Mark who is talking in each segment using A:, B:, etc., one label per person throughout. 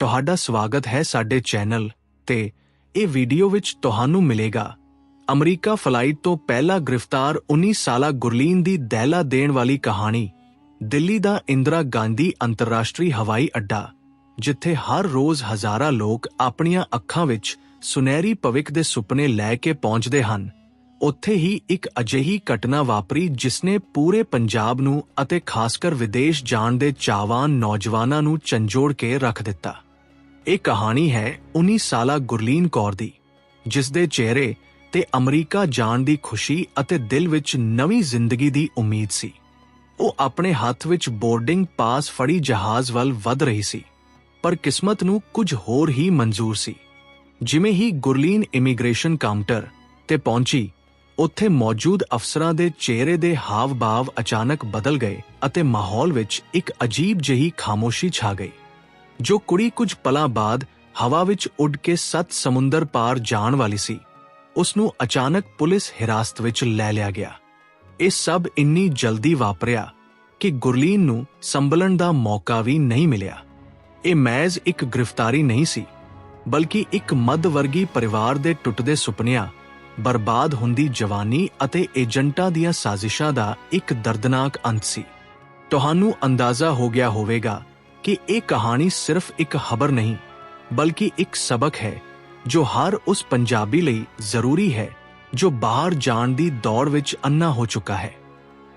A: ਤੁਹਾਡਾ ਸਵਾਗਤ ਹੈ ਸਾਡੇ ਚੈਨਲ ਤੇ ਇਹ ਵੀਡੀਓ ਵਿੱਚ ਤੁਹਾਨੂੰ ਮਿਲੇਗਾ। ਅਮਰੀਕਾ ਫਲਾਈਟ ਤੋਂ ਪਹਿਲਾ ਗ੍ਰਿਫਤਾਰ 19 ਸਾਲਾ ਗੁਰਲੀਨ ਦੀ ਦਹਿਲਾ ਦੇਣ ਵਾਲੀ ਕਹਾਣੀ, ਦਿੱਲੀ ਦਾ ਇੰਦਰਾ ਗਾਂਧੀ ਅੰਤਰਰਾਸ਼ਟਰੀ ਹਵਾਈ ਅੱਡਾ, ਜਿੱਥੇ ਹਰ ਰੋਜ਼ ਹਜ਼ਾਰਾਂ ਲੋਕ ਆਪਣੀਆਂ ਅੱਖਾਂ ਵਿੱਚ ਸੁਨਹਿਰੀ ਭਵਿੱਖ ਦੇ ਸੁਪਨੇ ਲੈ ਕੇ ਪਹੁੰਚਦੇ ਹਨ। ਉੱਥੇ ਹੀ ਇੱਕ ਅਜਿਹੀ ਘਟਨਾ ਵਾਪਰੀ ਜਿਸਨੇ ਪੂਰੇ ਪੰਜਾਬ ਨੂੰ ਅਤੇ ਖਾਸਕਰ ਵਿਦੇਸ਼ ਜਾਣ ਦੇ ਚਾਹਵਾਨ ਨੌਜਵਾਨਾਂ ਨੂੰ ਝੰਜੋੜ ਕੇ ਰੱਖ ਦਿੱਤਾ। ਇਹ ਕਹਾਣੀ ਹੈ 19 ਸਾਲਾ ਗੁਰਲੀਨ ਕੌਰ ਦੀ ਜਿਸ ਦੇ ਚਿਹਰੇ ਤੇ ਅਮਰੀਕਾ ਜਾਣ ਦੀ ਖੁਸ਼ੀ ਅਤੇ ਦਿਲ ਵਿੱਚ ਨਵੀਂ ਜ਼ਿੰਦਗੀ ਦੀ ਉਮੀਦ ਸੀ। ਉਹ ਆਪਣੇ ਹੱਥ ਵਿੱਚ ਬੋਰਡਿੰਗ ਪਾਸ ਫੜੀ ਜਹਾਜ਼ ਵੱਲ ਵੱਧ ਰਹੀ ਸੀ, ਪਰ ਕਿਸਮਤ ਨੂੰ ਕੁਝ ਹੋਰ ਹੀ ਮਨਜ਼ੂਰ ਸੀ। ਜਿਵੇਂ ਹੀ ਗੁਰਲੀਨ ਇਮੀਗ੍ਰੇਸ਼ਨ ਕਾਊਂਟਰ ਤੇ ਪਹੁੰਚੀ, ਉੱਥੇ ਮੌਜੂਦ ਅਫਸਰਾਂ ਦੇ ਚਿਹਰੇ ਦੇ ਹਾਵ-ਭਾਵ ਅਚਾਨਕ ਬਦਲ ਗਏ ਅਤੇ ਮਾਹੌਲ ਵਿੱਚ ਇੱਕ ਅਜੀਬ ਜਿਹੀ ਖਾਮੋਸ਼ੀ ਛਾ ਗਈ। ਜੋ ਕੁੜੀ ਕੁਝ ਪਲਾਂ ਬਾਅਦ ਹਵਾ ਵਿੱਚ ਉੱਡ ਕੇ ਸੱਤ ਸਮੁੰਦਰ ਪਾਰ ਜਾਣ ਵਾਲੀ ਸੀ ਉਸ ਨੂੰ ਅਚਾਨਕ ਪੁਲਿਸ ਹਿਰਾਸਤ ਵਿੱਚ ਲੈ ਲਿਆ ਗਿਆ। ਇਹ ਸਭ ਇੰਨੀ ਜਲਦੀ ਵਾਪਰਿਆ ਕਿ ਗੁਰਲੀਨ ਨੂੰ ਸੰਭਲਣ ਦਾ ਮੌਕਾ ਵੀ ਨਹੀਂ ਮਿਲਿਆ। ਇਹ ਮੈਜ਼ ਇੱਕ ਗ੍ਰਿਫਤਾਰੀ ਨਹੀਂ ਸੀ, ਬਲਕਿ ਇੱਕ ਮੱਧ ਵਰਗੀ ਪਰਿਵਾਰ ਦੇ ਟੁੱਟਦੇ ਸੁਪਨਿਆਂ, ਬਰਬਾਦ ਹੁੰਦੀ ਜਵਾਨੀ ਅਤੇ ਏਜੰਟਾਂ ਦੀਆਂ ਸਾਜ਼ਿਸ਼ਾਂ ਦਾ ਇੱਕ ਦਰਦਨਾਕ ਅੰਤ ਸੀ। ਤੁਹਾਨੂੰ ਅੰਦਾਜ਼ਾ ਹੋ ਗਿਆ ਹੋਵੇਗਾ ਕਿ ਇਹ ਕਹਾਣੀ ਸਿਰਫ ਇੱਕ ਖਬਰ ਨਹੀਂ, ਬਲਕਿ ਇੱਕ ਸਬਕ ਹੈ, ਜੋ ਹਰ ਉਸ ਪੰਜਾਬੀ ਲਈ ਜ਼ਰੂਰੀ ਹੈ, ਜੋ ਬਾਹਰ ਜਾਣ ਦੀ ਦੌੜ ਵਿੱਚ ਅੰਨਾ ਹੋ ਚੁੱਕਾ ਹੈ।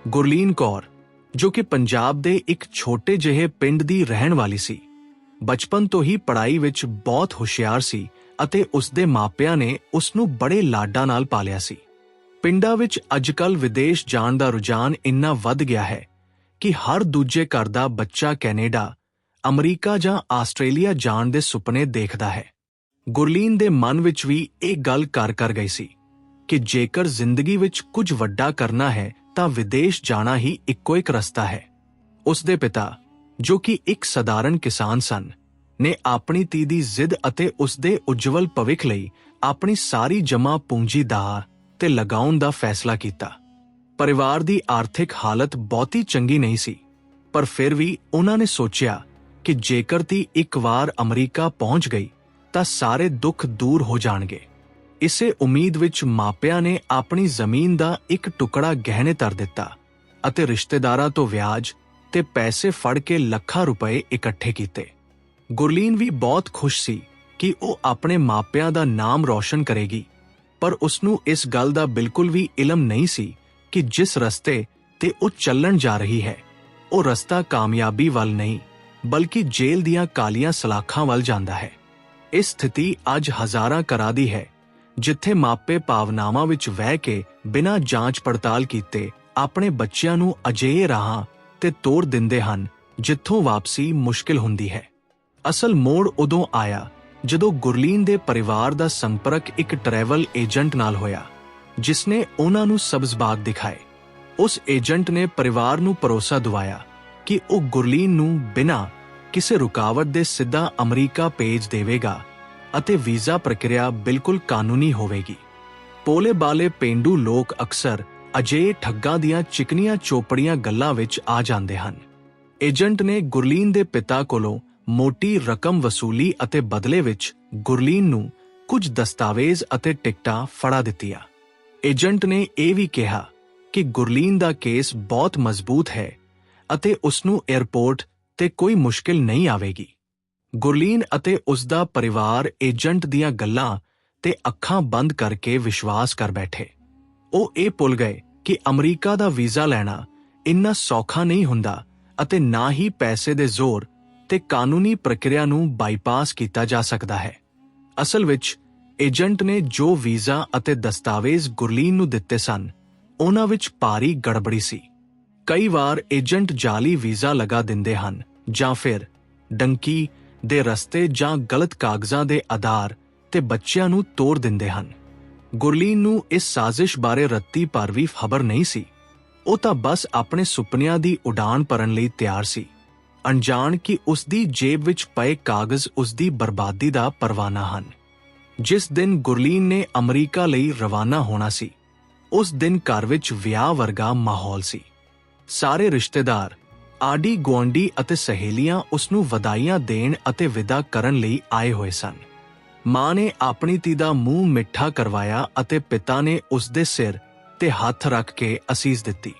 A: ਗੁਰਲੀਨ ਕੌਰ, ਜੋ ਕਿ ਪੰਜਾਬ ਦੇ ਇੱਕ ਛੋਟੇ ਜਿਹੇ ਪਿੰਡ ਦੀ ਰਹਿਣ ਵਾਲੀ ਸੀ, ਬਚਪਨ ਤੋਂ ਹੀ ਪੜ੍ਹਾਈ ਵਿੱਚ ਬਹੁਤ ਹੁਸ਼ਿਆਰ ਸੀ ਅਤੇ ਉਸ ਦੇ ਮਾਪਿਆਂ ਨੇ ਉਸ ਨੂੰ ਬੜੇ ਲਾਡਾਂ ਨਾਲ ਪਾਲਿਆ ਸੀ। ਪਿੰਡਾਂ ਵਿੱਚ ਅੱਜਕੱਲ ਵਿਦੇਸ਼ ਜਾਣ ਦਾ ਰੁਝਾਨ ਇੰਨਾ ਵੱਧ ਗਿਆ ਹੈ ਕਿ ਹਰ ਦੂਜੇ ਘਰ ਦਾ ਬੱਚਾ ਕੈਨੇਡਾ ਅਮਰੀਕਾ ਜਾਂ ਆਸਟ੍ਰੇਲੀਆ ਜਾਣ ਦੇ ਸੁਪਨੇ ਦੇਖਦਾ ਹੈ। ਗੁਰਲੀਨ ਦੇ ਮਨ ਵਿੱਚ ਵੀ ਇਹ ਗੱਲ ਕਰ ਕਰ ਗਈ ਸੀ ਕਿ ਜੇਕਰ ਜ਼ਿੰਦਗੀ ਵਿੱਚ ਕੁਝ ਵੱਡਾ ਕਰਨਾ ਹੈ, ਤਾਂ ਵਿਦੇਸ਼ ਜਾਣਾ ਹੀ ਇੱਕੋ ਇੱਕ ਰਸਤਾ ਹੈ। ਉਸ ਦੇ ਪਿਤਾ, ਜੋ ਕਿ ਇੱਕ ਸਧਾਰਨ ਕਿਸਾਨ ਸਨ, ਨੇ ਆਪਣੀ ਧੀ ਦੀ ਜ਼ਿੱਦ ਅਤੇ ਉਸ ਦੇ ਉਜਵਲ ਭਵਿੱਖ ਲਈ ਆਪਣੀ ਸਾਰੀ ਜਮ੍ਹਾਂ ਪੂੰਜੀ ਦਾ ਤੇ ਲਗਾਉਣ ਦਾ ਫੈਸਲਾ ਕੀਤਾ। ਪਰਿਵਾਰ ਦੀ ਆਰਥਿਕ ਹਾਲਤ ਬਹੁਤੀ ਚੰਗੀ ਨਹੀਂ ਸੀ, ਪਰ ਫਿਰ ਵੀ ਉਹਨਾਂ ਨੇ ਸੋਚਿਆ ਕਿ ਜੇਕਰ ਤੀ ਇੱਕ ਵਾਰ ਅਮਰੀਕਾ ਪਹੁੰਚ ਗਈ, ਤਾਂ ਸਾਰੇ ਦੁੱਖ ਦੂਰ ਹੋ ਜਾਣਗੇ। ਇਸੇ ਉਮੀਦ ਵਿੱਚ ਮਾਪਿਆਂ ਨੇ ਆਪਣੀ ਜ਼ਮੀਨ ਦਾ ਇੱਕ ਟੁਕੜਾ ਗਹਿਣੇ ਧਰ ਦਿੱਤਾ ਅਤੇ ਰਿਸ਼ਤੇਦਾਰਾਂ ਤੋਂ ਵਿਆਜ ਤੇ ਪੈਸੇ ਫੜ ਕੇ ਲੱਖਾਂ ਰੁਪਏ ਇਕੱਠੇ ਕੀਤੇ। ਗੁਰਲੀਨ ਵੀ ਬਹੁਤ ਖੁਸ਼ ਸੀ ਕਿ ਉਹ ਆਪਣੇ ਮਾਪਿਆਂ ਦਾ ਨਾਮ ਰੌਸ਼ਨ ਕਰੇਗੀ, ਪਰ ਉਸ ਨੂੰ ਇਸ ਗੱਲ ਦਾ ਬਿਲਕੁਲ ਵੀ ਇਲਮ ਨਹੀਂ ਸੀ ਕਿ ਜਿਸ ਰਸਤੇ ਤੇ ਉਹ ਚੱਲਣ ਜਾ ਰਹੀ ਹੈ, ਉਹ ਰਸਤਾ ਕਾਮਯਾਬੀ ਵੱਲ ਨਹੀਂ। ਬਲਕਿ ਜੇਲ੍ਹ ਦੀਆਂ ਕਾਲੀਆਂ ਸਲਾਖਾਂ ਵੱਲ ਜਾਂਦਾ ਹੈ। ਇਸ ਸਥਿਤੀ ਅੱਜ ਹਜ਼ਾਰਾਂ ਘਰਾਂ ਦੀ ਹੈ, ਜਿੱਥੇ ਮਾਪੇ ਭਾਵਨਾਵਾਂ ਵਿੱਚ ਵਹਿ ਕੇ ਬਿਨਾਂ ਜਾਂਚ ਪੜਤਾਲ ਕੀਤੇ ਆਪਣੇ ਬੱਚਿਆਂ ਨੂੰ ਅਜਿਹੇ ਰਾਹਾਂ ਤੇ ਤੋੜ ਦਿੰਦੇ ਹਨ, ਜਿੱਥੋਂ ਵਾਪਸੀ ਮੁਸ਼ਕਿਲ ਹੁੰਦੀ ਹੈ। ਅਸਲ ਮੋੜ ਉਦੋਂ ਆਇਆ, ਜਦੋਂ ਗੁਰਲੀਨ ਦੇ ਪਰਿਵਾਰ ਦਾ ਸੰਪਰਕ ਇੱਕ ਟਰੈਵਲ ਏਜੰਟ ਨਾਲ ਹੋਇਆ ਜਿਸ ਨੇ ਉਹਨਾਂ ਨੂੰ ਸਬਜ਼ ਬਾਗ ਦਿਖਾਏ। ਉਸ ਏਜੰਟ ਨੇ ਪਰਿਵਾਰ ਨੂੰ ਭਰੋਸਾ ਦਿਵਾਇਆ ਕਿ ਉਹ ਗੁਰਲੀਨ ਨੂੰ ਬਿਨਾਂ ਕਿਸੇ ਰੁਕਾਵਟ ਦੇ ਸਿੱਧਾ ਅਮਰੀਕਾ ਭੇਜ ਦੇਵੇਗਾ ਅਤੇ ਵੀਜ਼ਾ ਪ੍ਰਕਿਰਿਆ ਬਿਲਕੁਲ ਕਾਨੂੰਨੀ ਹੋਵੇਗੀ। ਪੋਲੇ ਬਾਲੇ ਪਿੰਡੂ ਲੋਕ ਅਕਸਰ ਅਜੇ ਠੱਗਾਂ ਦੀਆਂ ਚਿਕਨੀਆਂ ਚੋਪੜੀਆਂ ਗੱਲਾਂ ਵਿੱਚ ਆ ਜਾਂਦੇ ਹਨ। ਏਜੰਟ ਨੇ ਗੁਰਲੀਨ ਦੇ ਪਿਤਾ ਕੋਲੋਂ ਮੋਟੀ ਰਕਮ ਵਸੂਲੀ ਅਤੇ ਬਦਲੇ ਵਿੱਚ ਗੁਰਲੀਨ ਨੂੰ ਕੁਝ ਦਸਤਾਵੇਜ਼ ਅਤੇ ਟਿਕਟਾਂ ਫੜਾ ਦਿੱਤੀਆਂ। ਏਜੰਟ ਨੇ ਇਹ ਵੀ ਕਿਹਾ ਕਿ ਗੁਰਲੀਨ ਦਾ ਕੇਸ ਬਹੁਤ ਮਜ਼ਬੂਤ ਹੈ ਅਤੇ ਉਸ ਨੂੰ 에ਅਰਪੋਰਟ ਤੇ ਕੋਈ ਮੁਸ਼ਕਿਲ ਨਹੀਂ ਆਵੇਗੀ। ਗੁਰਲੀਨ ਅਤੇ ਉਸ ਦਾ ਪਰਿਵਾਰ ਏਜੰਟ ਦੀਆਂ ਗੱਲਾਂ ਤੇ ਅੱਖਾਂ ਬੰਦ ਕਰਕੇ ਵਿਸ਼ਵਾਸ ਕਰ ਬੈਠੇ। ਉਹ ਇਹ ਭੁੱਲ ਗਏ ਕਿ ਅਮਰੀਕਾ ਦਾ ਵੀਜ਼ਾ ਲੈਣਾ ਇੰਨਾ ਸੌਖਾ ਨਹੀਂ ਹੁੰਦਾ ਅਤੇ ਨਾ ਹੀ ਪੈਸੇ ਦੇ ਜ਼ੋਰ ਤੇ ਕਾਨੂੰਨੀ ਪ੍ਰਕਿਰਿਆ ਨੂੰ ਬਾਈਪਾਸ ਕੀਤਾ ਜਾ ਸਕਦਾ ਹੈ। ਅਸਲ ਵਿੱਚ ਏਜੰਟ ਨੇ ਜੋ ਵੀਜ਼ਾ ਅਤੇ ਦਸਤਾਵੇਜ਼ ਗੁਰਲੀਨ ਨੂੰ ਦਿੱਤੇ ਸਨ, ਉਹਨਾਂ ਵਿੱਚ ਭਾਰੀ ਗੜਬੜੀ ਸੀ। ਕਈ ਵਾਰ ਏਜੰਟ ਜਾਲੀ ਵੀਜ਼ਾ ਲਗਾ ਦਿੰਦੇ ਹਨ ਜਾਂ ਫਿਰ ਡੰਕੀ ਦੇ ਰਸਤੇ ਜਾਂ ਗਲਤ ਕਾਗਜ਼ਾਂ ਦੇ ਆਧਾਰ ਤੇ ਬੱਚਿਆਂ ਨੂੰ ਤੋੜ ਦਿੰਦੇ ਹਨ। ਗੁਰਲੀਨ ਨੂੰ ਇਸ ਸਾਜ਼ਿਸ਼ ਬਾਰੇ ਰੱਤੀ ਪਰ ਵੀ ਖਬਰ ਨਹੀਂ ਸੀ। ਉਹ ਤਾਂ ਬਸ ਆਪਣੇ ਸੁਪਨਿਆਂ ਦੀ ਉਡਾਨ ਭਰਨ ਲਈ ਤਿਆਰ ਸੀ। ਅਣਜਾਣ ਕਿ ਉਸ ਦੀ ਜੇਬ ਵਿੱਚ ਪਏ ਕਾਗਜ਼ ਉਸ ਦੀ ਬਰਬਾਦੀ ਦਾ ਪਰਵਾਨਾ ਹਨ। ਜਿਸ ਦਿਨ ਗੁਰਲੀਨ ਨੇ ਅਮਰੀਕਾ ਲਈ ਰਵਾਨਾ ਹੋਣਾ ਸੀ, ਉਸ ਦਿਨ ਘਰ ਵਿੱਚ ਵਿਆਹ ਵਰਗਾ ਮਾਹੌਲ ਸੀ। ਸਾਰੇ ਰਿਸ਼ਤੇਦਾਰ, ਆਡੀ ਗੁਆਂਢੀ ਅਤੇ ਸਹੇਲੀਆਂ ਉਸ ਨੂੰ ਵਧਾਈਆਂ ਦੇਣ ਅਤੇ ਵਿਦਾ ਕਰਨ ਲਈ ਆਏ ਹੋਏ ਸਨ। ਮਾਂ ਨੇ ਆਪਣੀ ਧੀ ਦਾ ਮੂੰਹ ਮਿੱਠਾ ਕਰਵਾਇਆ ਅਤੇ ਪਿਤਾ ਨੇ ਉਸ ਦੇ ਸਿਰ ਤੇ ਹੱਥ ਰੱਖ ਕੇ ਅਸੀਸ ਦਿੱਤੀ।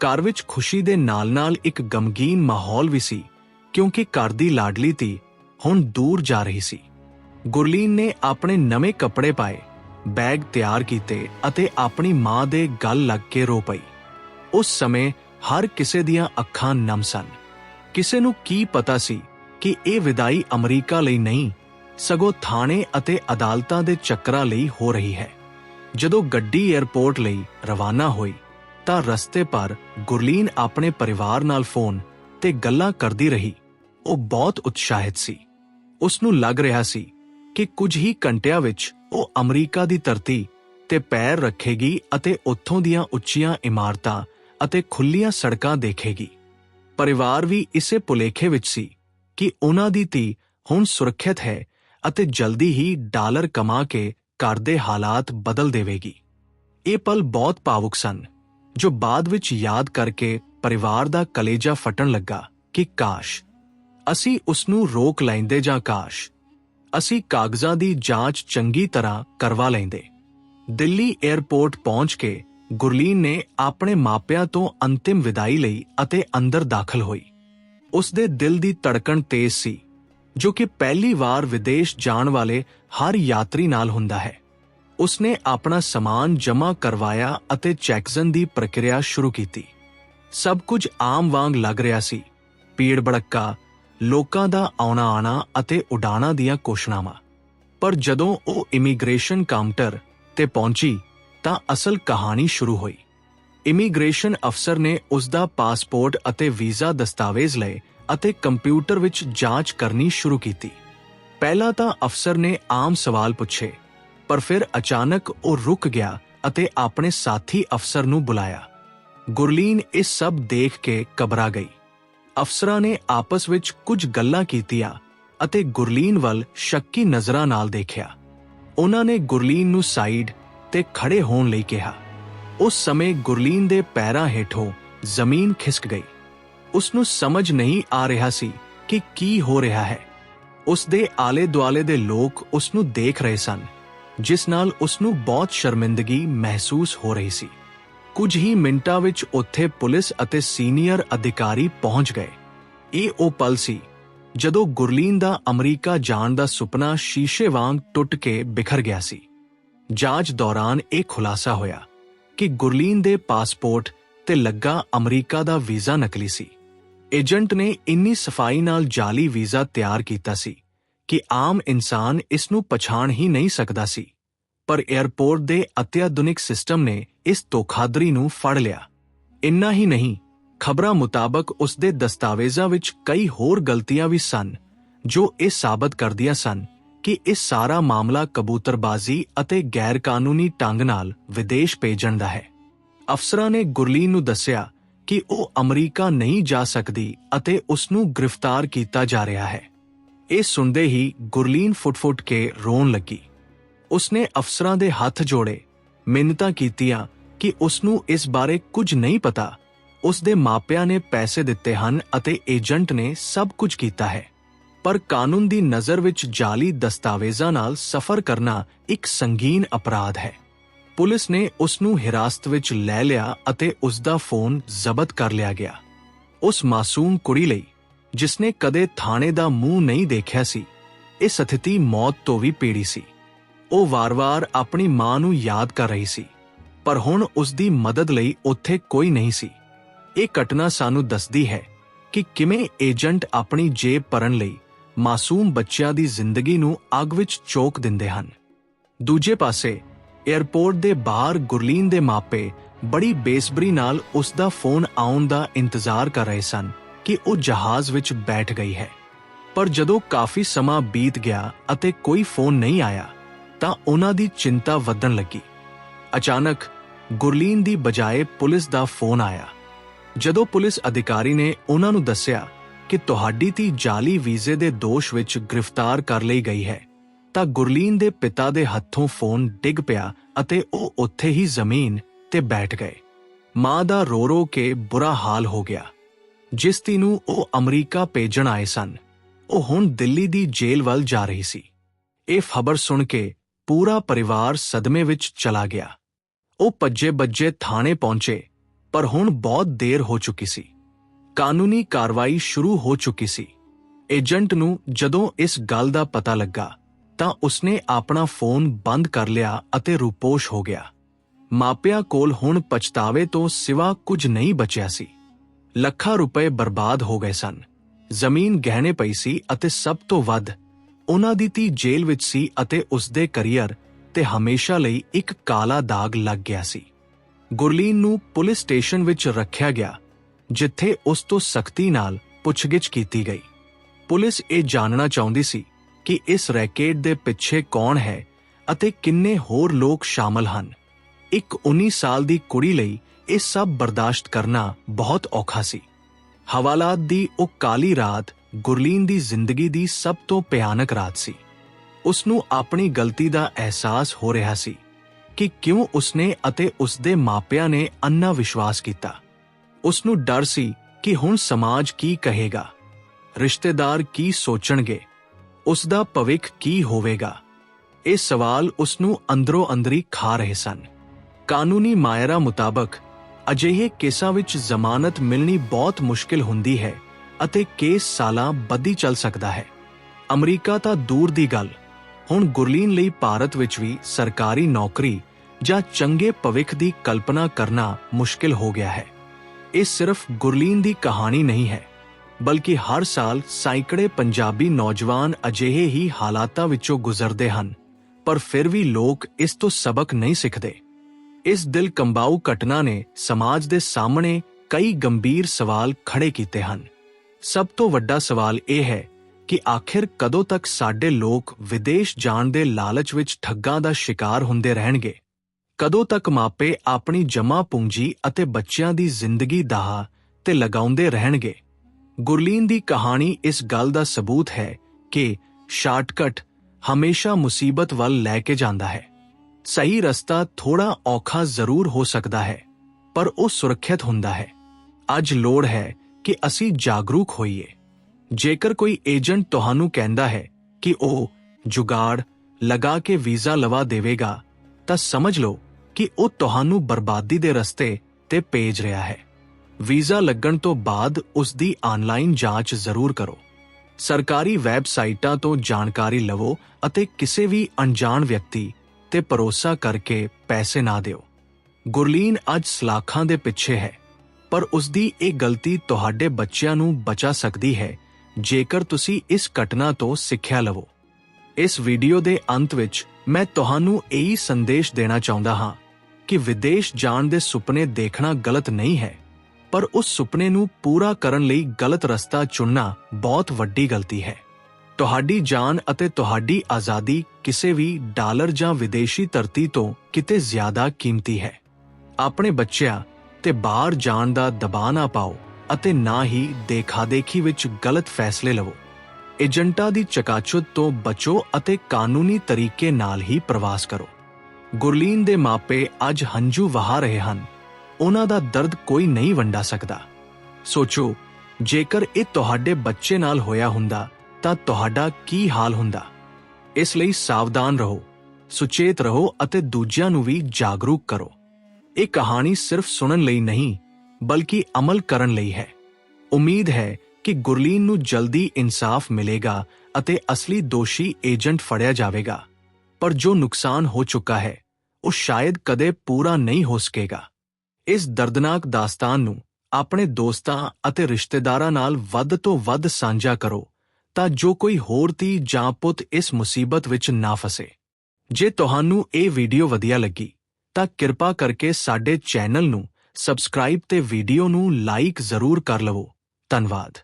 A: ਘਰ ਵਿੱਚ ਖੁਸ਼ੀ ਦੇ ਨਾਲ-ਨਾਲ ਇੱਕ ਗਮਗੀਨ ਮਾਹੌਲ ਵੀ ਸੀ, ਕਿਉਂਕਿ ਘਰ ਦੀ ਲਾਡਲੀ ਧੀ ਹੁਣ ਦੂਰ ਜਾ ਰਹੀ ਸੀ। ਗੁਰਲੀਨ ਨੇ ਆਪਣੇ ਨਵੇਂ ਕੱਪੜੇ ਪਾਏ, ਬੈਗ ਤਿਆਰ ਕੀਤੇ ਅਤੇ ਆਪਣੀ ਮਾਂ ਦੇ ਗੱਲ ਲੱਗ ਕੇ ਰੋ ਪਈ। ਉਸ ਸਮੇਂ ਹਰ ਕਿਸੇ ਦੀਆਂ ਅੱਖਾਂ ਨਮ ਸਨ। ਕਿਸੇ ਨੂੰ ਕੀ ਪਤਾ ਸੀ ਕਿ ਇਹ ਵਿਦਾਈ ਅਮਰੀਕਾ ਲਈ ਨਹੀਂ, ਸਗੋਂ ਥਾਣੇ ਅਤੇ ਅਦਾਲਤਾਂ ਦੇ ਚੱਕਰਾਂ ਲਈ ਹੋ ਰਹੀ ਹੈ। ਜਦੋਂ ਗੱਡੀ 에ਅਰਪੋਰਟ ਲਈ ਰਵਾਨਾ ਹੋਈ, ਤਾਂ ਰਸਤੇ ਪਰ ਗੁਰਲੀਨ ਆਪਣੇ ਪਰਿਵਾਰ ਨਾਲ ਫੋਨ ਤੇ ਗੱਲਾਂ ਕਰਦੀ ਰਹੀ। ਉਹ ਬਹੁਤ ਉਤਸ਼ਾਹਿਤ ਸੀ। ਉਸ ਨੂੰ ਲੱਗ ਰਿਹਾ ਸੀ ਕਿ ਕੁਝ ਹੀ ਘੰਟਿਆਂ ਵਿੱਚ ਉਹ ਅਮਰੀਕਾ ਦੀ ਧਰਤੀ ਤੇ ਪੈਰ ਰੱਖੇਗੀ ਅਤੇ ਉੱਥੋਂ ਦੀਆਂ ਉੱਚੀਆਂ ਇਮਾਰਤਾਂ ਅਤੇ ਖੁੱਲੀਆਂ ਸੜਕਾਂ ਦੇਖੇਗੀ। ਪਰਿਵਾਰ ਵੀ ਇਸੇ ਭੁਲੇਖੇ ਵਿੱਚ ਸੀ ਕਿ ਉਹਨਾਂ ਦੀ ਧੀ ਹੁਣ ਸੁਰੱਖਿਅਤ ਹੈ ਅਤੇ ਜਲਦੀ ਹੀ ਡਾਲਰ ਕਮਾ ਕੇ ਘਰ ਦੇ ਹਾਲਾਤ ਬਦਲ ਦੇਵੇਗੀ। ਇਹ ਪਲ ਬਹੁਤ ਭਾਵੁਕ ਸਨ, ਜੋ ਬਾਅਦ ਵਿੱਚ ਯਾਦ ਕਰਕੇ ਪਰਿਵਾਰ ਦਾ ਕਲੇਜਾ ਫਟਣ ਲੱਗਾ ਕਿ ਕਾਸ਼, ਅਸੀਂ ਉਸ ਨੂੰ ਰੋਕ ਲੈਂਦੇ ਜਾਂ ਕਾਸ਼, ਅਸੀਂ ਕਾਗਜ਼ਾਂ ਦੀ ਜਾਂਚ ਚੰਗੀ ਤਰ੍ਹਾਂ ਕਰਵਾ ਲੈਂਦੇ। ਦਿੱਲੀ 에ਅਰਪੋਰਟ ਪਹੁੰਚ ਕੇ ਗੁਰਲੀਨ ਨੇ ਆਪਣੇ ਮਾਪਿਆਂ ਤੋਂ ਅੰਤਿਮ ਵਿਦਾਈ ਲਈ ਅਤੇ ਅੰਦਰ ਦਾਖਲ ਹੋਈ। ਉਸ ਦੇ ਦਿਲ ਦੀ ਧੜਕਣ ਤੇਜ਼ ਸੀ, ਜੋ ਕਿ ਪਹਿਲੀ ਵਾਰ ਵਿਦੇਸ਼ ਜਾਣ ਵਾਲੇ ਹਰ ਯਾਤਰੀ ਨਾਲ ਹੁੰਦਾ ਹੈ। ਉਸਨੇ ਆਪਣਾ ਸਮਾਨ ਜਮ੍ਹਾਂ ਕਰਵਾਇਆ ਅਤੇ ਚੈਕਜ਼ਨ ਦੀ ਪ੍ਰਕਿਰਿਆ ਸ਼ੁਰੂ ਕੀਤੀ। ਸਭ ਕੁਝ ਆਮ ਵਾਂਗ ਲੱਗ ਰਿਹਾ ਸੀ ਪੀੜ ਬੜਕਾ ਲੋਕਾਂ ਦਾ ਆਉਣਾ ਆਣਾ ਅਤੇ ਉਡਾਣਾ ਦੀਆਂ ਕੋਸ਼ਨਾਵਾਂ ਪਰ ਜਦੋਂ ਉਹ ਇਮੀਗ੍ਰੇਸ਼ਨ ਕਾਊਂਟਰ ਤੇ ਪਹੁੰਚੀ ਤਾਂ ਅਸਲ ਕਹਾਣੀ ਸ਼ੁਰੂ ਹੋਈ। ਇਮੀਗ੍ਰੇਸ਼ਨ ਅਫਸਰ ਨੇ ਉਸ ਦਾ ਪਾਸਪੋਰਟ ਅਤੇ ਵੀਜ਼ਾ ਦਸਤਾਵੇਜ਼ ਲਏ ਅਤੇ ਕੰਪਿਊਟਰ ਵਿੱਚ ਜਾਂਚ ਕਰਨੀ ਸ਼ੁਰੂ ਕੀਤੀ। ਪਹਿਲਾਂ ਤਾਂ ਅਫਸਰ ਨੇ ਆਮ ਸਵਾਲ ਪੁੱਛੇ, ਪਰ ਫਿਰ ਅਚਾਨਕ ਉਹ ਰੁਕ ਗਿਆ ਅਤੇ ਆਪਣੇ ਸਾਥੀ ਅਫਸਰ ਨੂੰ ਬੁਲਾਇਆ। ਗੁਰਲੀਨ ਇਹ ਸਭ ਦੇਖ ਕੇ ਘਬਰਾ ਗਈ। ਅਫਸਰਾਂ ਨੇ ਆਪਸ ਵਿੱਚ ਕੁਝ ਗੱਲਾਂ ਕੀਤੀਆਂ ਅਤੇ ਗੁਰਲੀਨ ਵੱਲ ਸ਼ੱਕੀ ਨਜ਼ਰਾਂ ਨਾਲ ਦੇਖਿਆ। ਉਹਨਾਂ ਨੇ ਗੁਰਲੀਨ ਨੂੰ ਸਾਈਡ ਤੇ ਖੜੇ ਹੋਣ ਲਈ ਕਿਹਾ। ਉਸ ਸਮੇਂ ਗੁਰਲੀਨ ਦੇ ਪੈਰਾਂ ਹੇਠੋਂ ਜ਼ਮੀਨ ਖਿਸਕ ਗਈ। ਉਸ ਨੂੰ ਸਮਝ ਨਹੀਂ ਆ ਰਿਹਾ ਸੀ ਕਿ ਕੀ ਹੋ ਰਿਹਾ ਹੈ। ਉਸ ਦੇ ਆਲੇ-ਦੁਆਲੇ ਦੇ ਲੋਕ ਉਸ ਨੂੰ ਦੇਖ ਰਹੇ ਸਨ, ਜਿਸ ਨਾਲ ਉਸ ਨੂੰ ਬਹੁਤ ਸ਼ਰਮਿੰਦਗੀ ਮਹਿਸੂਸ ਹੋ ਰਹੀ ਸੀ। ਕੁਝ ਹੀ ਮਿੰਟਾਂ ਵਿੱਚ ਉੱਥੇ ਪੁਲਿਸ ਅਤੇ ਸੀਨੀਅਰ ਅਧਿਕਾਰੀ ਪਹੁੰਚ ਗਏ। ਇਹ ਉਹ ਪਲ ਸੀ ਜਦੋਂ ਗੁਰਲੀਨ ਦਾ ਅਮਰੀਕਾ ਜਾਣ ਦਾ ਸੁਪਨਾ ਸ਼ੀਸ਼ੇ ਵਾਂਗ ਟੁੱਟ ਕੇ ਬਿਖਰ ਗਿਆ ਸੀ। ਜਾਂਚ ਦੌਰਾਨ ਇਹ ਖੁਲਾਸਾ ਹੋਇਆ ਕਿ ਗੁਰਲੀਨ ਦੇ ਪਾਸਪੋਰਟ ਤੇ ਲੱਗਾ ਅਮਰੀਕਾ ਦਾ ਵੀਜ਼ਾ ਨਕਲੀ ਸੀ। ਏਜੰਟ ਨੇ ਇੰਨੀ ਸਫ਼ਾਈ ਨਾਲ ਜਾਲੀ ਵੀਜ਼ਾ ਤਿਆਰ ਕੀਤਾ ਸੀ ਕਿ ਆਮ ਇਨਸਾਨ ਇਸ ਨੂੰ ਪਛਾਣ ਹੀ ਨਹੀਂ ਸਕਦਾ ਸੀ। ਪਰ 에ਅਰਪੋਰਟ ਦੇ ਅਤਿਆਧੁਨਿਕ ਸਿਸਟਮ ਨੇ ਇਸ ਧੋਖਾਦਰੀ ਨੂੰ ਫੜ ਲਿਆ। ਇੰਨਾ ਹੀ ਨਹੀਂ, ਖਬਰਾਂ ਮੁਤਾਬਕ ਉਸ ਦੇ ਦਸਤਾਵੇਜ਼ਾਂ ਵਿੱਚ ਕਈ ਹੋਰ ਗਲਤੀਆਂ ਵੀ ਸਨ ਜੋ ਇਹ ਸਾਬਤ ਕਰਦੀਆਂ ਸਨ ਕਿ ਇਹ ਸਾਰਾ ਮਾਮਲਾ ਕਬੂਤਰਬਾਜ਼ੀ ਅਤੇ ਗੈਰਕਾਨੂੰਨੀ ਢੰਗ ਨਾਲ ਵਿਦੇਸ਼ ਭੇਜਣ ਦਾ ਹੈ। ਅਫਸਰਾਂ ਨੇ ਗੁਰਲੀਨ ਨੂੰ ਦੱਸਿਆ ਕਿ ਉਹ ਅਮਰੀਕਾ ਨਹੀਂ ਜਾ ਸਕਦੀ ਅਤੇ ਉਸ ਨੂੰ ਗ੍ਰਿਫਤਾਰ ਕੀਤਾ ਜਾ ਰਿਹਾ ਹੈ। ਇਹ ਸੁਣਦੇ ਹੀ ਗੁਰਲੀਨ ਫੁੱਟ-ਫੁੱਟ ਕੇ ਰੋਣ ਲੱਗੀ। ਉਸਨੇ ਅਫਸਰਾਂ ਦੇ ਹੱਥ ਜੋੜੇ, ਮਿੰਨਤਾਂ ਕੀਤੀਆਂ ਕਿ ਉਸ ਨੂੰ ਇਸ ਬਾਰੇ ਕੁਝ ਨਹੀਂ ਪਤਾ। ਉਸ ਦੇ ਮਾਪਿਆਂ ਨੇ ਪੈਸੇ ਦਿੱਤੇ ਹਨ ਅਤੇ ਏਜੰਟ ਨੇ ਸਭ ਕੁਝ ਕੀਤਾ ਹੈ। ਪਰ ਕਾਨੂੰਨ ਦੀ ਨਜ਼ਰ ਵਿੱਚ ਜਾਲੀ ਦਸਤਾਵੇਜ਼ਾਂ ਨਾਲ ਸਫ਼ਰ ਕਰਨਾ ਇੱਕ ਸੰਗੀਨ ਅਪਰਾਧ ਹੈ। ਪੁਲਿਸ ਨੇ ਉਸ ਨੂੰ ਹਿਰਾਸਤ ਵਿੱਚ ਲੈ ਲਿਆ ਅਤੇ ਉਸ ਦਾ ਫੋਨ ਜ਼ਬਤ ਕਰ ਲਿਆ ਗਿਆ। ਉਸ ਮਾਸੂਮ ਕੁੜੀ ਲਈ, ਜਿਸਨੇ ਕਦੇ ਥਾਣੇ ਦਾ ਮੂੰਹ ਨਹੀਂ ਦੇਖਿਆ ਸੀ ਇਹ ਸਥਿਤੀ ਮੌਤ ਤੋਂ ਵੀ ਪੀੜੀ ਸੀ। ਉਹ ਵਾਰ-ਵਾਰ ਆਪਣੀ ਮਾਂ ਨੂੰ ਯਾਦ ਕਰ ਰਹੀ ਸੀ, ਪਰ ਹੁਣ ਉਸ ਦੀ ਮਦਦ ਲਈ ਉੱਥੇ ਕੋਈ ਨਹੀਂ ਸੀ। ਇਹ ਘਟਨਾ ਸਾਨੂੰ ਦੱਸਦੀ ਹੈ ਕਿ ਕਿਵੇਂ ਏਜੰਟ ਆਪਣੀ ਜੇਬ ਭਰਨ ਲਈ ਮਾਸੂਮ ਬੱਚਿਆਂ ਦੀ ਜ਼ਿੰਦਗੀ ਨੂੰ ਅੱਗ ਵਿੱਚ ਚੋਕ ਦਿੰਦੇ ਹਨ। ਦੂਜੇ ਪਾਸੇ 에ਅਰਪੋਰਟ ਦੇ ਬਾਹਰ ਗੁਰਲੀਨ ਦੇ ਮਾਪੇ ਬੜੀ ਬੇਸਬਰੀ ਨਾਲ ਉਸ ਦਾ ਫੋਨ ਆਉਣ ਦਾ ਇੰਤਜ਼ਾਰ ਕਰ ਰਹੇ ਸਨ ਕਿ ਉਹ ਜਹਾਜ਼ ਵਿੱਚ ਬੈਠ ਗਈ ਹੈ। ਪਰ ਜਦੋਂ ਕਾਫੀ ਸਮਾਂ ਬੀਤ ਗਿਆ ਅਤੇ ਕੋਈ ਫੋਨ ਨਹੀਂ ਆਇਆ, ਤਾਂ ਉਹਨਾਂ ਦੀ ਚਿੰਤਾ ਵਧਣ ਲੱਗੀ। ਅਚਾਨਕ ਗੁਰਲੀਨ ਦੀ ਬਜਾਏ ਪੁਲਿਸ ਦਾ ਫੋਨ ਆਇਆ। ਜਦੋਂ ਪੁਲਿਸ ਅਧਿਕਾਰੀ ਨੇ ਉਹਨਾਂ ਨੂੰ ਦੱਸਿਆ ਕਿ ਤੁਹਾਡੀ ਧੀ ਜਾਲੀ ਵੀਜ਼ੇ ਦੇ ਦੋਸ਼ ਵਿੱਚ ਗ੍ਰਿਫਤਾਰ ਕਰ ਲਈ ਗਈ ਹੈ, ਤਾਂ ਗੁਰਲੀਨ ਦੇ ਪਿਤਾ ਦੇ ਹੱਥੋਂ ਫੋਨ ਡਿੱਗ ਪਿਆ ਅਤੇ ਉਹ ਉੱਥੇ ਹੀ ਜ਼ਮੀਨ ਤੇ ਬੈਠ ਗਏ। ਮਾਂ ਦਾ ਰੋ ਰੋ ਕੇ ਬੁਰਾ ਹਾਲ ਹੋ ਗਿਆ। ਜਿਸ ਧੀ ਨੂੰ ਉਹ ਅਮਰੀਕਾ ਭੇਜਣ ਆਏ ਸਨ, ਉਹ ਹੁਣ ਦਿੱਲੀ ਦੀ ਜੇਲ੍ਹ ਵੱਲ ਜਾ ਰਹੀ ਸੀ। ਇਹ ਖਬਰ ਸੁਣ ਕੇ ਪੂਰਾ ਪਰਿਵਾਰ ਸਦਮੇ ਵਿੱਚ ਚਲਾ ਗਿਆ। ਉਹ ਭੱਜੇ ਬੱਜੇ ਥਾਣੇ ਪਹੁੰਚੇ, ਪਰ ਹੁਣ ਬਹੁਤ ਦੇਰ ਹੋ ਚੁੱਕੀ ਸੀ। ਕਾਨੂੰਨੀ ਕਾਰਵਾਈ ਸ਼ੁਰੂ ਹੋ ਚੁੱਕੀ ਸੀ। ਏਜੰਟ ਨੂੰ ਜਦੋਂ ਇਸ ਗੱਲ ਦਾ ਪਤਾ ਲੱਗਾ, ਤਾਂ ਉਸਨੇ ਆਪਣਾ ਫੋਨ ਬੰਦ ਕਰ ਲਿਆ ਅਤੇ ਰੂਪੋਸ਼ ਹੋ ਗਿਆ। ਮਾਪਿਆਂ ਕੋਲ ਹੁਣ ਪਛਤਾਵੇ ਤੋਂ ਸਿਵਾ ਕੁਝ ਨਹੀਂ ਬਚਿਆ ਸੀ। ਲੱਖਾਂ ਰੁਪਏ ਬਰਬਾਦ ਹੋ ਗਏ ਸਨ। ਜ਼ਮੀਨ ਗਹਿਣੇ ਪਈ ਸੀ ਅਤੇ ਸਭ ਤੋਂ ਵੱਧ ਉਹਨਾਂ ਦੀ ਧੀ ਜੇਲ੍ਹ ਵਿੱਚ ਸੀ ਅਤੇ ਉਸਦੇ ਕੈਰੀਅਰ ਤੇ ਹਮੇਸ਼ਾ ਲਈ ਇੱਕ ਕਾਲਾ ਦਾਗ ਲੱਗ ਗਿਆ ਸੀ। ਗੁਰਲੀਨ ਨੂੰ ਪੁਲਿਸ ਸਟੇਸ਼ਨ ਵਿੱਚ ਰੱਖਿਆ ਗਿਆ ਜਿੱਥੇ ਉਸ ਤੋਂ ਸਖਤੀ ਨਾਲ ਪੁੱਛਗਿੱਛ ਕੀਤੀ ਗਈ। ਪੁਲਿਸ ਇਹ ਜਾਣਨਾ ਚਾਹੁੰਦੀ ਸੀ ਕਿ ਇਸ ਰੈਕੇਟ ਦੇ ਪਿੱਛੇ ਕੌਣ ਹੈ ਅਤੇ ਕਿੰਨੇ ਹੋਰ ਲੋਕ ਸ਼ਾਮਲ ਹਨ। ਇੱਕ 19 ਸਾਲ ਦੀ ਕੁੜੀ ਲਈ ਇਹ ਸਭ ਬਰਦਾਸ਼ਤ ਕਰਨਾ ਬਹੁਤ ਔਖਾ ਸੀ। ਹਵਾਲਾਤ ਦੀ ਉਹ ਕਾਲੀ ਰਾਤ ਗੁਰਲੀਨ ਦੀ ਜ਼ਿੰਦਗੀ ਦੀ ਸਭ ਤੋਂ ਭਿਆਨਕ ਰਾਤ ਸੀ। ਉਸ ਨੂੰ ਆਪਣੀ ਗਲਤੀ ਦਾ ਅਹਿਸਾਸ ਹੋ ਰਿਹਾ ਸੀ ਕਿ ਕਿਉਂ ਉਸਨੇ ਅਤੇ ਉਸਦੇ ਮਾਪਿਆਂ ਨੇ ਅੰਨਾ ਵਿਸ਼ਵਾਸ ਕੀਤਾ। ਉਸ ਨੂੰ ਡਰ ਸੀ ਕਿ ਹੁਣ ਸਮਾਜ ਕੀ ਕਹੇਗਾ, ਰਿਸ਼ਤੇਦਾਰ ਕੀ ਸੋਚਣਗੇ ਉਸ ਦਾ ਭਵਿੱਖ ਕੀ ਹੋਵੇਗਾ। ਇਹ ਸਵਾਲ ਉਸ ਨੂੰ ਅੰਦਰੋਂ ਅੰਦਰੀ ਖਾ ਰਹੇ ਸਨ। ਕਾਨੂੰਨੀ ਮਾਇਰਾ ਮੁਤਾਬਕ, ਅਜਿਹੇ ਕੇਸਾਂ ਵਿੱਚ ਜ਼ਮਾਨਤ ਮਿਲਣੀ ਬਹੁਤ ਮੁਸ਼ਕਿਲ ਹੁੰਦੀ ਹੈ ਅਤੇ ਕੇਸ ਸਾਲਾਂ ਬੱਧੀ ਚੱਲ ਸਕਦਾ ਹੈ। ਅਮਰੀਕਾ ਤਾਂ ਦੂਰ ਦੀ ਗੱਲ, ਹੁਣ ਗੁਰਲੀਨ ਲਈ ਭਾਰਤ ਵਿੱਚ ਵੀ ਸਰਕਾਰੀ ਨੌਕਰੀ ਜਾਂ ਚੰਗੇ ਭਵਿੱਖ ਦੀ ਕਲਪਨਾ ਕਰਨਾ ਮੁਸ਼ਕਿਲ ਹੋ ਗਿਆ ਹੈ। ਇਹ ਸਿਰਫ ਗੁਰਲੀਨ ਦੀ ਕਹਾਣੀ ਨਹੀਂ ਹੈ, ਬਲਕਿ ਹਰ ਸਾਲ ਸੈਂਕੜੇ ਪੰਜਾਬੀ ਨੌਜਵਾਨ ਅਜਿਹੇ ਹੀ ਹਾਲਾਤਾਂ ਵਿੱਚੋਂ ਗੁਜ਼ਰਦੇ ਹਨ, ਪਰ ਫਿਰ ਵੀ ਲੋਕ ਇਸ ਤੋਂ ਸਬਕ ਨਹੀਂ ਸਿੱਖਦੇ। ਇਸ ਦਿਲ ਕੰਬਾਊ ਘਟਨਾ ਨੇ ਸਮਾਜ ਦੇ ਸਾਹਮਣੇ ਕਈ ਗੰਭੀਰ ਸਵਾਲ ਖੜੇ ਕੀਤੇ ਹਨ। ਸਭ ਤੋਂ ਵੱਡਾ ਸਵਾਲ ਇਹ ਹੈ ਕਿ ਆਖਿਰ ਕਦੋਂ ਤੱਕ ਸਾਡੇ ਲੋਕ ਵਿਦੇਸ਼ ਜਾਣ ਦੇ ਲਾਲਚ ਵਿੱਚ ਠੱਗਾਂ ਦਾ ਸ਼ਿਕਾਰ ਹੁੰਦੇ ਰਹਿਣਗੇ? ਕਦੋਂ ਤੱਕ ਮਾਪੇ ਆਪਣੀ ਜਮਾ ਪੂੰਜੀ ਅਤੇ ਬੱਚਿਆਂ ਦੀ ਜ਼ਿੰਦਗੀ ਦਾ ਤੇ ਲਗਾਉਂਦੇ ਰਹਿਣਗੇ? ਗੁਰਲੀਨ ਦੀ ਕਹਾਣੀ ਇਸ ਗੱਲ ਦਾ ਸਬੂਤ ਹੈ ਕਿ ਸ਼ਾਰਟਕਟ ਹਮੇਸ਼ਾ ਮੁਸੀਬਤ ਵੱਲ ਲੈ ਕੇ ਜਾਂਦਾ ਹੈ। ਸਹੀ ਰਸਤਾ ਥੋੜਾ ਔਖਾ ਜ਼ਰੂਰ ਹੋ ਸਕਦਾ ਹੈ, ਪਰ ਉਹ ਸੁਰੱਖਿਅਤ ਹੁੰਦਾ ਹੈ। ਅੱਜ ਲੋੜ ਹੈ ਕਿ ਅਸੀਂ ਜਾਗਰੂਕ ਹੋਈਏ। ਜੇਕਰ ਕੋਈ ਏਜੰਟ ਤੁਹਾਨੂੰ ਕਹਿੰਦਾ ਹੈ ਕਿ ਉਹ ਜੁਗਾੜ ਲਗਾ ਕੇ ਵੀਜ਼ਾ ਲਵਾ ਦੇਵੇਗਾ ਤਾਂ ਸਮਝ ਲਓ ਕਿ ਉਹ ਤੁਹਾਨੂੰ ਬਰਬਾਦੀ ਦੇ ਰਸਤੇ ਤੇ ਭੇਜ ਰਿਹਾ ਹੈ। ਵੀਜ਼ਾ ਲੱਗਣ ਤੋਂ ਬਾਅਦ ਉਸ ਦੀ ਆਨਲਾਈਨ ਜਾਂਚ ਜ਼ਰੂਰ ਕਰੋ। ਸਰਕਾਰੀ ਵੈਬਸਾਈਟਾਂ ਤੋਂ ਜਾਣਕਾਰੀ ਲਵੋ ਅਤੇ ਕਿਸੇ ਵੀ ਅਣਜਾਣ ਵਿਅਕਤੀ ਤੇ ਭਰੋਸਾ ਕਰਕੇ ਪੈਸੇ ਨਾ ਦਿਓ। ਗੁਰਲੀਨ ਅੱਜ ਸਲਾਖਾਂ ਦੇ ਪਿੱਛੇ ਹੈ, ਪਰ ਉਸ ਦੀ ਇਹ ਗਲਤੀ ਤੁਹਾਡੇ ਬੱਚਿਆਂ ਨੂੰ ਬਚਾ ਸਕਦੀ ਹੈ, ਜੇਕਰ ਤੁਸੀਂ ਇਸ ਘਟਨਾ ਤੋਂ ਸਿੱਖਿਆ ਲਵੋ। ਇਸ ਵੀਡੀਓ ਦੇ ਅੰਤ ਵਿੱਚ ਮੈਂ ਤੁਹਾਨੂੰ ਇਹੀ ਸੰਦੇਸ਼ ਦੇਣਾ ਚਾਹੁੰਦਾ ਹਾਂ ਕਿ ਵਿਦੇਸ਼ ਜਾਣ ਦੇ ਸੁਪਨੇ ਦੇਖਣਾ ਗਲਤ ਨਹੀਂ ਹੈ, ਪਰ ਉਸ ਸੁਪਨੇ ਨੂੰ ਪੂਰਾ ਕਰਨ ਲਈ ਗਲਤ ਰਸਤਾ ਚੁਣਨਾ ਬਹੁਤ ਵੱਡੀ ਗਲਤੀ ਹੈ। ਤੁਹਾਡੀ ਜਾਨ ਅਤੇ ਤੁਹਾਡੀ ਆਜ਼ਾਦੀ ਕਿਸੇ ਵੀ ਡਾਲਰ ਜਾਂ ਵਿਦੇਸ਼ੀ ਧਰਤੀ ਤੋਂ ਕਿਤੇ ਜ਼ਿਆਦਾ ਕੀਮਤੀ ਹੈ। ਆਪਣੇ ਬੱਚਿਆਂ ਤੇ ਬਾਹਰ ਜਾਣ ਦਾ ਦਬਾਅ ਨਾ ਪਾਓ ਅਤੇ ਨਾ ਹੀ ਦੇਖਾ-ਦੇਖੀ ਵਿੱਚ ਗਲਤ ਫੈਸਲੇ ਲਵੋ। ਏਜੰਟਾਂ ਦੀ ਚਕਾਚੁਤ ਤੋਂ ਬਚੋ ਅਤੇ ਕਾਨੂੰਨੀ ਤਰੀਕੇ ਨਾਲ ਹੀ ਪ੍ਰਵਾਸ ਕਰੋ। ਗੁਰਲੀਨ ਦੇ ਮਾਪੇ ਅੱਜ ਹੰਝੂ ਵਹਾ ਰਹੇ ਹਨ। ਉਹਨਾਂ ਦਾ ਦਰਦ ਕੋਈ ਨਹੀਂ ਵੰਡਾ ਸਕਦਾ। ਸੋਚੋ, ਜੇਕਰ ਇਹ ਤੁਹਾਡੇ ਬੱਚੇ ਨਾਲ ਹੋਇਆ ਹੁੰਦਾ, ਤਾਂ ਤੁਹਾਡਾ ਕੀ ਹਾਲ ਹੁੰਦਾ? ਇਸ ਲਈ ਸਾਵਧਾਨ ਰਹੋ, ਸੁਚੇਤ ਰਹੋ ਅਤੇ ਦੂਜਿਆਂ ਨੂੰ ਵੀ ਜਾਗਰੂਕ ਕਰੋ। ਇਹ ਕਹਾਣੀ ਸਿਰਫ ਸੁਣਨ ਲਈ ਨਹੀਂ, ਬਲਕਿ ਅਮਲ ਕਰਨ ਲਈ ਹੈ। ਉਮੀਦ ਹੈ ਕਿ ਗੁਰਲੀਨ ਨੂੰ ਜਲਦੀ ਇਨਸਾਫ ਮਿਲੇਗਾ ਅਤੇ ਅਸਲੀ ਦੋਸ਼ੀ ਏਜੰਟ ਫੜਿਆ ਜਾਵੇਗਾ। ਪਰ ਜੋ ਨੁਕਸਾਨ ਹੋ ਚੁੱਕਾ ਹੈ, ਉਹ ਸ਼ਾਇਦ ਕਦੇ ਪੂਰਾ ਨਹੀਂ ਹੋ ਸਕੇਗਾ। ਇਸ ਦਰਦਨਾਕ ਦਾਸਤਾਨ ਨੂੰ ਆਪਣੇ ਦੋਸਤਾਂ ਅਤੇ ਰਿਸ਼ਤੇਦਾਰਾਂ ਨਾਲ ਵੱਧ ਤੋਂ ਵੱਧ ਸਾਂਝਾ ਕਰੋ, ਤਾਂ ਜੋ ਕੋਈ ਹੋਰ ਧੀ ਜਾਂ ਪੁੱਤ ਇਸ ਮੁਸੀਬਤ ਵਿੱਚ ਨਾ ਫਸੇ। ਜੇ ਤੁਹਾਨੂੰ ਇਹ ਵੀਡੀਓ ਵਧੀਆ ਲੱਗੀ, ਤਾਂ ਕਿਰਪਾ ਕਰਕੇ ਸਾਡੇ ਚੈਨਲ ਨੂੰ ਸਬਸਕ੍ਰਾਈਬ ਤੇ ਵੀਡੀਓ ਨੂੰ ਲਾਈਕ ਜ਼ਰੂਰ ਕਰ ਲਵੋ। ਧੰਨਵਾਦ।